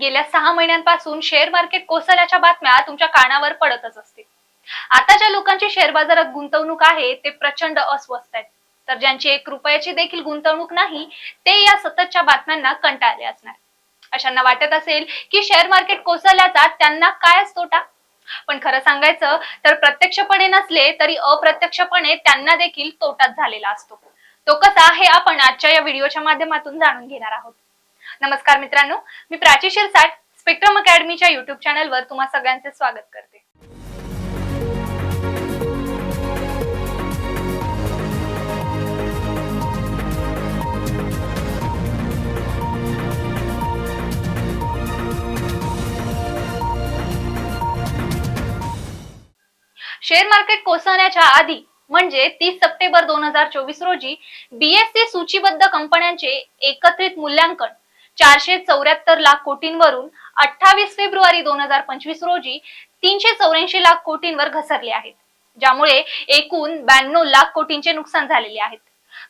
गेल्या सहा महिन्यांपासून शेअर मार्केट कोसळल्याच्या बातम्या तुमच्या कानावर पडतच असतील. आता ज्या लोकांची शेअर बाजारात गुंतवणूक आहे ते प्रचंड अस्वस्थ आहेत. तर ज्यांची एक रुपयाची देखील गुंतवणूक नाही ते या सततच्या बातम्यांना कंटाळले असणार. अशांना वाटत असेल की शेअर मार्केट कोसळल्याचा त्यांना काय तोटा? पण खरं सांगायचं तर प्रत्यक्षपणे नसले तरी अप्रत्यक्षपणे त्यांना देखील तोटाच झालेला असतो. तो कसा हे आपण आजच्या या व्हिडिओच्या माध्यमातून जाणून घेणार आहोत. नमस्कार मित्रांनो मी प्राची शिरसाट स्पेक्ट्रम अकॅडमीच्या युट्यूब चॅनलवर तुम्हा सगळ्यांचे स्वागत करते. शेअर मार्केट कोसळण्याच्या आधी म्हणजे तीस सप्टेंबर दोन हजार चोवीस रोजी बीएससी सूचीबद्ध कंपन्यांचे एकत्रित मूल्यांकन चारशे चौऱ्याहत्तर लाख कोटींवरून अठ्ठावीस फेब्रुवारी दोन हजार पंचवीस रोजी तीनशे चौऱ्याऐंशी लाख कोटींवर घसरले आहेत ज्यामुळे एकूण ब्याण्णव लाख कोटींचे नुकसान झालेले आहेत.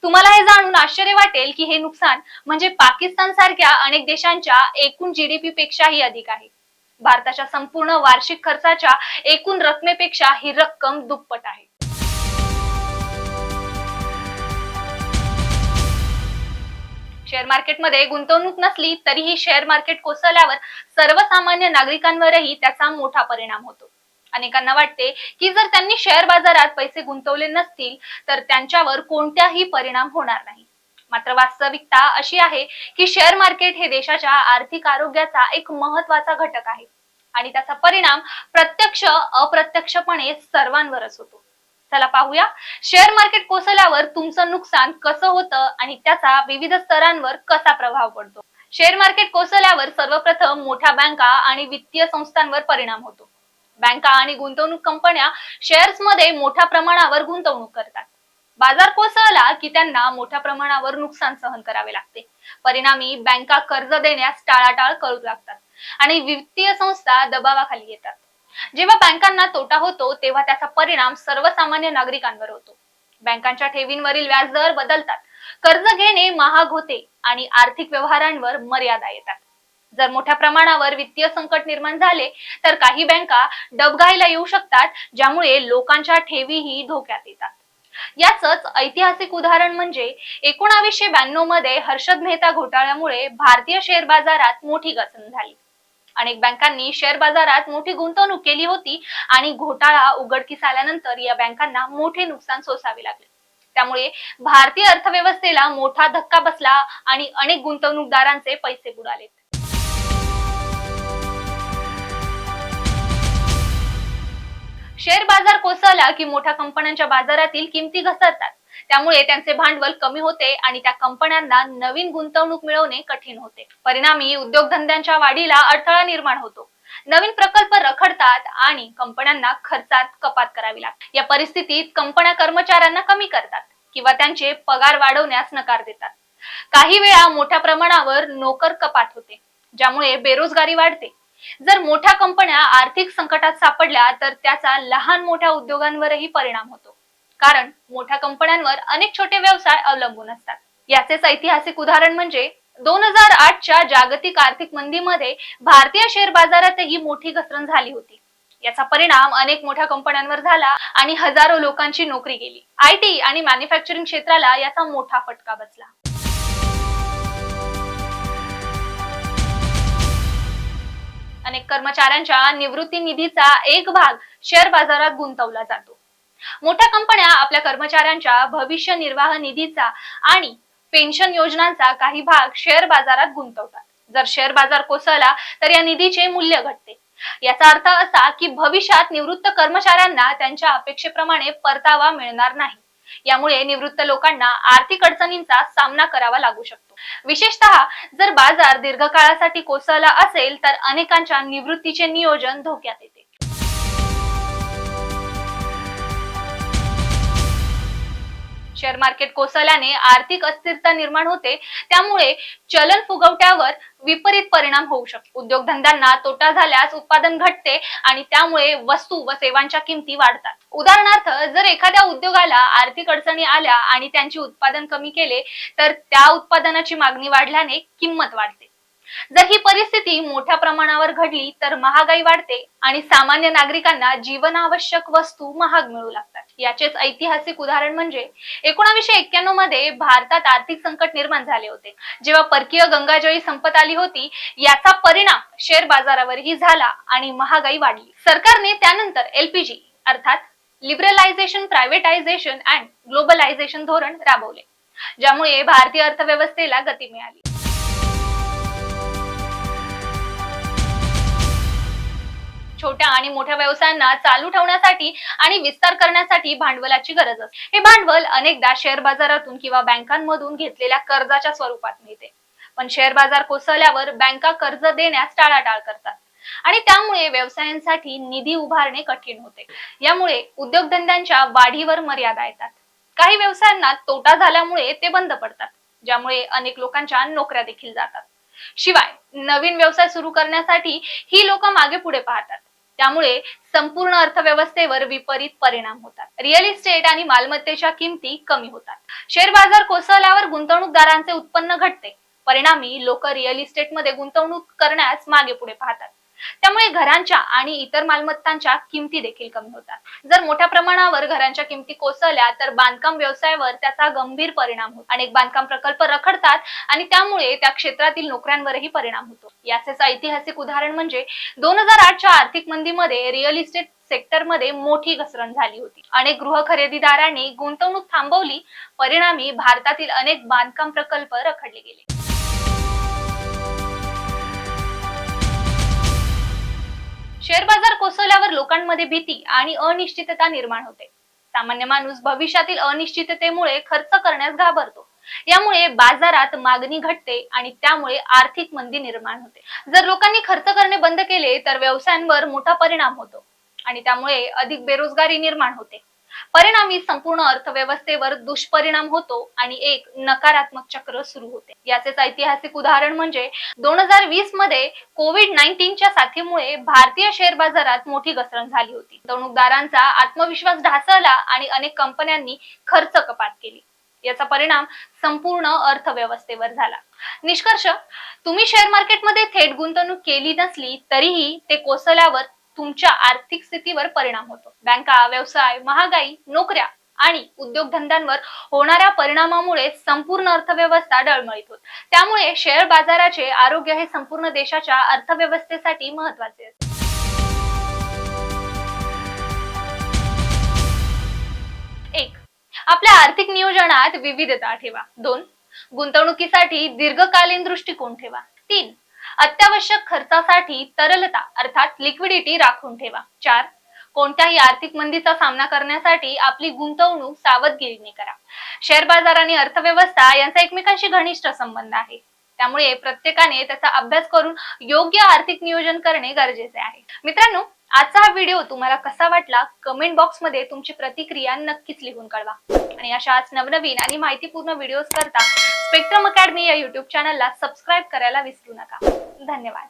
तुम्हाला हे जाणून आश्चर्य वाटेल की हे नुकसान म्हणजे पाकिस्तान सारख्या अनेक देशांच्या एकूण जीडीपी पेक्षाही अधिक आहे. भारताच्या संपूर्ण वार्षिक खर्चाच्या एकूण रकमेपेक्षा ही रक्कम दुप्पट आहे. शेअर मार्केटमध्ये गुंतवणूक नसली तरीही शेअर मार्केट कोसळल्यावर सर्वसामान्य नागरिकांवरही त्याचा मोठा परिणाम होतो. अनेकांना वाटते की जर त्यांनी शेअर बाजारात पैसे गुंतवले नसतील तर त्यांच्यावर कोणत्याही परिणाम होणार नाही. मात्र वास्तविकता अशी आहे की शेअर मार्केट हे देशाच्या आर्थिक आरोग्याचा एक महत्त्वाचा घटक आहे. आणि त्याचा परिणाम प्रत्यक्ष अप्रत्यक्षपणे सर्वांवरच होतो. चला पाहूया. शेअर मार्केट कोसळल्यावर तुमचं नुकसान कसं होतं आणि त्याचा विविध स्तरांवर कसा प्रभाव पडतो? शेअर मार्केट कोसळल्यावर सर्वप्रथम मोठ्या बँका आणि वित्तीय संस्थांवर परिणाम होतो. बँका आणि गुंतवणूक कंपन्या शेअर्समध्ये मोठ्या प्रमाणावर गुंतवणूक करतात. बाजार कोसळला की त्यांना मोठ्या प्रमाणावर नुकसान सहन करावे लागते. परिणामी बँका कर्ज देण्यास टाळाटाळ करू लागतात आणि वित्तीय संस्था दबावाखाली येतात. जेव्हा बँकांना तोटा होतो तेव्हा त्याचा परिणाम सर्वसामान्य नागरिकांवर होतो. बँकांच्या ठेवींवरील व्याजदर बदलतात. कर्ज घेणे महाग होते आणि आर्थिक व्यवहारांवर मर्यादा येतात. जर मोठ्या प्रमाणावर वित्तीय संकट निर्माण झाले तर काही बँका डबघाईला येऊ शकतात ज्यामुळे लोकांच्या ठेवीही धोक्यात येतात. याच ऐतिहासिक उदाहरण म्हणजे एकोणावीसशे ब्याण्णवमध्ये हर्षद मेहता घोटाळ्यामुळे भारतीय शेअर बाजारात मोठी घसरण झाली. अनेक बँकांनी शेअर बाजारात मोठी गुंतवणूक केली होती आणि घोटाळा उघडकीस आल्यानंतर या बँकांना मोठे नुकसान सोसावे लागले. त्यामुळे भारतीय अर्थव्यवस्थेला मोठा धक्का बसला आणि अनेक गुंतवणूकदारांचे पैसे बुडाले. शेअर बाजार कोसळला की मोठ्या कंपन्यांच्या बाजारातील किमती घसरतात. त्यामुळे त्यांचे भांडवल कमी होते आणि त्या कंपन्यांना नवीन गुंतवणूक मिळवणे कठीण होते. परिणामी उद्योगधंद्यांच्या वाढीला अडथळा निर्माण होतो. नवीन प्रकल्प रखडतात आणि कंपन्यांना खर्चात कपात करावी लागते. या परिस्थितीत कंपन्या कर्मचाऱ्यांना कमी करतात किंवा त्यांचे पगार वाढवण्यास नकार देतात. काही वेळा मोठ्या प्रमाणावर नोकर कपात होते ज्यामुळे बेरोजगारी वाढते. जर मोठ्या कंपन्या आर्थिक संकटात सापडल्या तर त्याचा लहान मोठ्या उद्योगांवरही परिणाम होतो. कारण मोठ्या कंपन्यांवर अनेक छोटे व्यवसाय अवलंबून असतात. याचेच ऐतिहासिक उदाहरण म्हणजे दोन हजार आठच्या जागतिक आर्थिक मंदीमध्ये भारतीय शेअर बाजारातही मोठी घसरण झाली होती. याचा परिणाम अनेक मोठ्या कंपन्यांवर झाला आणि हजारो लोकांची नोकरी गेली. आय टी आणि मॅन्युफॅक्चरिंग क्षेत्राला याचा मोठा फटका बसला. अनेक कर्मचाऱ्यांच्या निवृत्ती निधीचा एक भाग शेअर बाजारात गुंतवला जातो. मोठ्या कंपन्या आपल्या कर्मचाऱ्यांच्या भविष्य निर्वाह निधीचा आणि पेन्शन योजनांचा काही भाग शेअर बाजारात गुंतवतात. जर शेअर बाजार कोसळला तर या निधीचे मूल्य घटते. याचा अर्थ असा की भविष्यात निवृत्त कर्मचाऱ्यांना त्यांच्या अपेक्षेप्रमाणे परतावा मिळणार नाही. यामुळे निवृत्त लोकांना आर्थिक अडचणींचा सामना करावा लागू शकतो. विशेषतः जर बाजार दीर्घकाळासाठी कोसळला असेल तर अनेकांच्या निवृत्तीचे नियोजन धोक्यात येते. शेअर मार्केट कोसळल्याने आर्थिक अस्थिरता निर्माण होते. त्यामुळे चलन फुगवट्यावर विपरीत परिणाम होऊ शकतो. उद्योगधंद्यांना तोटा झाल्यास उत्पादन घटते आणि त्यामुळे वस्तू व सेवांच्या किमती वाढतात. उदाहरणार्थ जर एखाद्या उद्योगाला आर्थिक अडचणी आल्या आणि त्यांचे उत्पादन कमी केले तर त्या उत्पादनाची मागणी वाढल्याने किंमत वाढते. जर ही परिस्थिती मोठ्या प्रमाणावर घडली तर महागाई वाढते आणि सामान्य नागरिकांना जीवनावश्यक वस्तू महाग मिळू लागतात. याचेच ऐतिहासिक उदाहरण म्हणजे एकोणाशे एक्क्याण्णवमध्ये भारतात आर्थिक संकट निर्माण झाले होते. जेव्हा परकीय गंगाजळी संपत आली होती याचा परिणाम शेअर बाजारावरही झाला आणि महागाई वाढली. सरकारने त्यानंतर एलपीजी अर्थात लिबरलायझेशन प्रायव्हेटायझेशन अँड ग्लोबलायझेशन धोरण राबवले ज्यामुळे भारतीय अर्थव्यवस्थेला गती मिळाली. छोट्या आणि मोठ्या व्यवसायांना चालू ठेवण्यासाठी आणि विस्तार करण्यासाठी भांडवलाची गरज असते. हे भांडवल अनेकदा शेअर बाजारातून किंवा बँकांमधून घेतलेल्या कर्जाच्या स्वरूपात मिळते. पण शेअर बाजार कोसळल्यावर बँका कर्ज देण्यास टाळाटाळ करतात. आणि त्यामुळे व्यवसायांसाठी निधी उभारणे कठीण होते. यामुळे उद्योगधंद्यांच्या वाढीवर मर्यादा येतात. काही व्यवसायांना तोटा झाल्यामुळे ते बंद पडतात ज्यामुळे अनेक लोकांच्या नोकऱ्या देखील जातात. शिवाय नवीन व्यवसाय सुरू करण्यासाठी ही लोक मागे पुढे पाहतात. त्यामुळे संपूर्ण अर्थव्यवस्थेवर विपरीत परिणाम होतात. रिअल इस्टेट आणि मालमत्तेच्या किमती कमी होतात. शेअर बाजार कोसळल्यावर गुंतवणूकदारांचे उत्पन्न घटते. परिणामी लोक रिअल इस्टेटमध्ये गुंतवणूक करण्यास मागे पुढे पाहतात. त्यामुळे घरांच्या आणि इतर मालमत्तांच्या किमती देखील कमी होतात. जर मोठ्या प्रमाणावर घरांच्या किमती कोसळल्या तर बांधकाम व्यवसायावर त्याचा गंभीर परिणाम होतो. अनेक बांधकाम प्रकल्प रखडतात आणि त्यामुळे त्या क्षेत्रातील नोकऱ्यांवरही परिणाम होतो. याचेच ऐतिहासिक उदाहरण म्हणजे दोन हजार आठच्या आर्थिक मंदीमध्ये रिअल इस्टेट सेक्टरमध्ये मोठी घसरण झाली होती. अनेक गृह खरेदीदारांनी गुंतवणूक थांबवली परिणामी भारतातील अनेक बांधकाम प्रकल्प रखडले गेले. शेअर बाजार कोसळल्यावर लोकांमध्ये भीती आणि अनिश्चितता निर्माण होते. सामान्य माणूस भविष्यातील अनिश्चिततेमुळे खर्च करण्यास घाबरतो. यामुळे बाजारात मागणी घटते आणि त्यामुळे आर्थिक मंदी निर्माण होते. जर लोकांनी खर्च करणे बंद केले तर व्यवसायांवर मोठा परिणाम होतो आणि त्यामुळे अधिक बेरोजगारी निर्माण होते. परिणामी संपूर्ण अर्थव्यवस्थेवर दुष्परिणाम होतो आणि एक नकारात्मक चक्र सुरू होते. याचेच ऐतिहासिक उदाहरण म्हणजे दोन हजार वीसमध्ये कोविड नाईन्टीनच्या साथीमुळे भारतीय शेअर बाजारात मोठी घसरण झाली होती. गुंतवणूकदारांचा आत्मविश्वास ढासळला आणि अनेक कंपन्यांनी खर्च कपात केली. याचा परिणाम संपूर्ण अर्थव्यवस्थेवर झाला. निष्कर्ष तुम्ही शेअर मार्केटमध्ये थेट गुंतवणूक केली नसली तरीही ते कोसल्यावर तुमच्या आर्थिक स्थितीवर परिणाम होतो. बँका व्यवसाय महागाई नोकऱ्या आणि उद्योगधंद्यांवर होणाऱ्या परिणामामुळे संपूर्ण अर्थव्यवस्था डळमळीत होत. त्यामुळे शेअर बाजाराचे आरोग्य हे संपूर्ण देशाच्या अर्थव्यवस्थेसाठी महत्त्वाचे असते. एक आपल्या आर्थिक नियोजनात विविधता ठेवा. दोन गुंतवणुकीसाठी दीर्घकालीन दृष्टिकोन ठेवा. तीन अत्यावश्यक खर्चासाठी तरलता अर्थात लिक्विडिटी राखून ठेवा. चार कोणत्याही आर्थिक मंदीचा सामना करण्यासाठी आपली गुंतवणूक सावधगिरीने करा. शेअर बाजार आणि अर्थव्यवस्था यांचा एकमेकांशी घनिष्ठ संबंध आहे. त्यामुळे प्रत्येकाने त्याचा अभ्यास करून योग्य आर्थिक नियोजन करणे गरजेचे आहे. मित्रांनो आजचा हा व्हिडिओ तुम्हाला कसा वाटला कमेंट बॉक्समध्ये तुमची प्रतिक्रिया नक्कीच लिहून कळवा आणि अशाच नवनवीन आणि माहितीपूर्ण व्हिडिओज करता स्पेक्ट्रम अकॅडमी या युट्यूब चॅनलला सबस्क्राईब करायला विसरू नका. धन्यवाद.